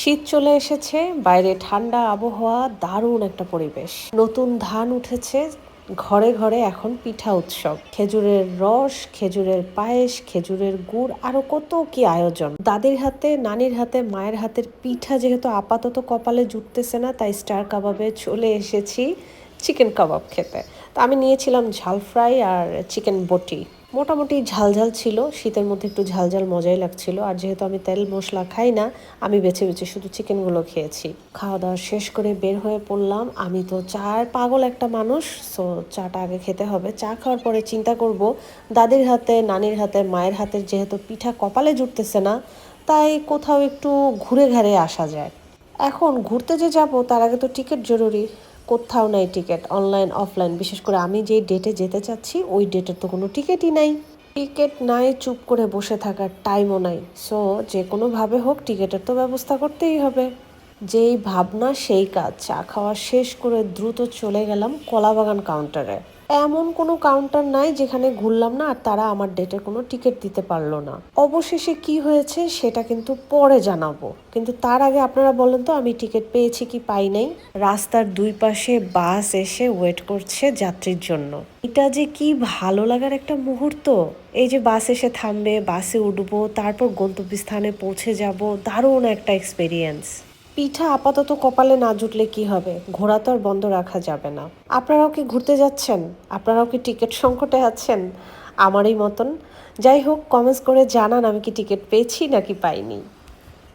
শীত চলে এসেছে, বাইরে ঠান্ডা আবহাওয়া, দারুণ একটা পরিবেশ। নতুন ধান উঠেছে, ঘরে ঘরে এখন পিঠা উৎসব। খেজুরের রস, খেজুরের পায়েস, খেজুরের গুড়, আরও কত কি আয়োজন। দাদির হাতে, নানির হাতে, মায়ের হাতের পিঠা যেহেতু আপাতত কপালে জুটতেছে না, তাই স্টার কাবাবে চলে এসেছি চিকেন কাবাব খেতে। তা আমি নিয়েছিলাম ঝাল ফ্রাই আর চিকেন বটি। মোটামুটি ঝালঝাল ছিল, শীতের মধ্যে একটু ঝালঝাল মজাই লাগছিল। আর যেহেতু আমি তেল মশলা খাই না, আমি বেছে বেছে শুধু চিকেনগুলো খেয়েছি। খাওয়া দাওয়া শেষ করে বের হয়ে পড়লাম। আমি তো চার পাগল একটা মানুষ, সো চাটা আগে খেতে হবে। চা খাওয়ার পরে চিন্তা করব, দাদির হাতে, নানির হাতে, মায়ের হাতের যেহেতু পিঠা কপালে জুটতেছে না, তাই কোথাও একটু ঘুরে ঘাড়ে আসা যায়। এখন ঘুরতে যে যাব, তার আগে তো টিকিট জরুরি। কোথাও নাই টিকিট অনলাইন অফলাইন বিশেষ করে আমি যেই ডেটে যেতে চাচ্ছি, ওই ডেটের তো কোনো টিকিটই নাই। টিকিট নাই, চুপ করে বসে থাকার টাইমও নাই। সো যে কোনোভাবে হোক টিকিটের তো ব্যবস্থা করতেই হবে। যেই ভাবনা, সেই কাজ। চা খাওয়া শেষ করে দ্রুত চলে গেলাম কলাবাগান কাউন্টারে। এমন কোনো কাউন্টার নাই যেখানে ঘুরলাম না আর তারা আমার ডেটের কোনো টিকিট দিতে পারল না। অবশেষে কি হয়েছে সেটা কিন্তু পরে জানাব। কিন্তু তার আগে আপনারা বলেন তো, আমি টিকিট পেয়েছি কি পাই নাই? রাস্তার দুই পাশে বাস এসে ওয়েট করছে যাত্রীর জন্য। এটা যে কি ভালো লাগার একটা মুহূর্ত। এই যে বাস এসে থামবে, বাসে উঠবো, তারপর গন্তব্যস্থানে পৌঁছে যাব, দারুণ একটা এক্সপেরিয়েন্স পিঠা আপাতত কপালে না জুটলে কি হবে? ঘোরা তো আর বন্ধ রাখা যাবে না। আপনারাও কি ঘুরতে যাচ্ছেন? আপনারাও কি টিকিট সংকটে আছেন? আমারই মতন। যাই হোক কমেন্টস করে জানান আমি কি টিকিট পেয়েছি নাকি পাইনি।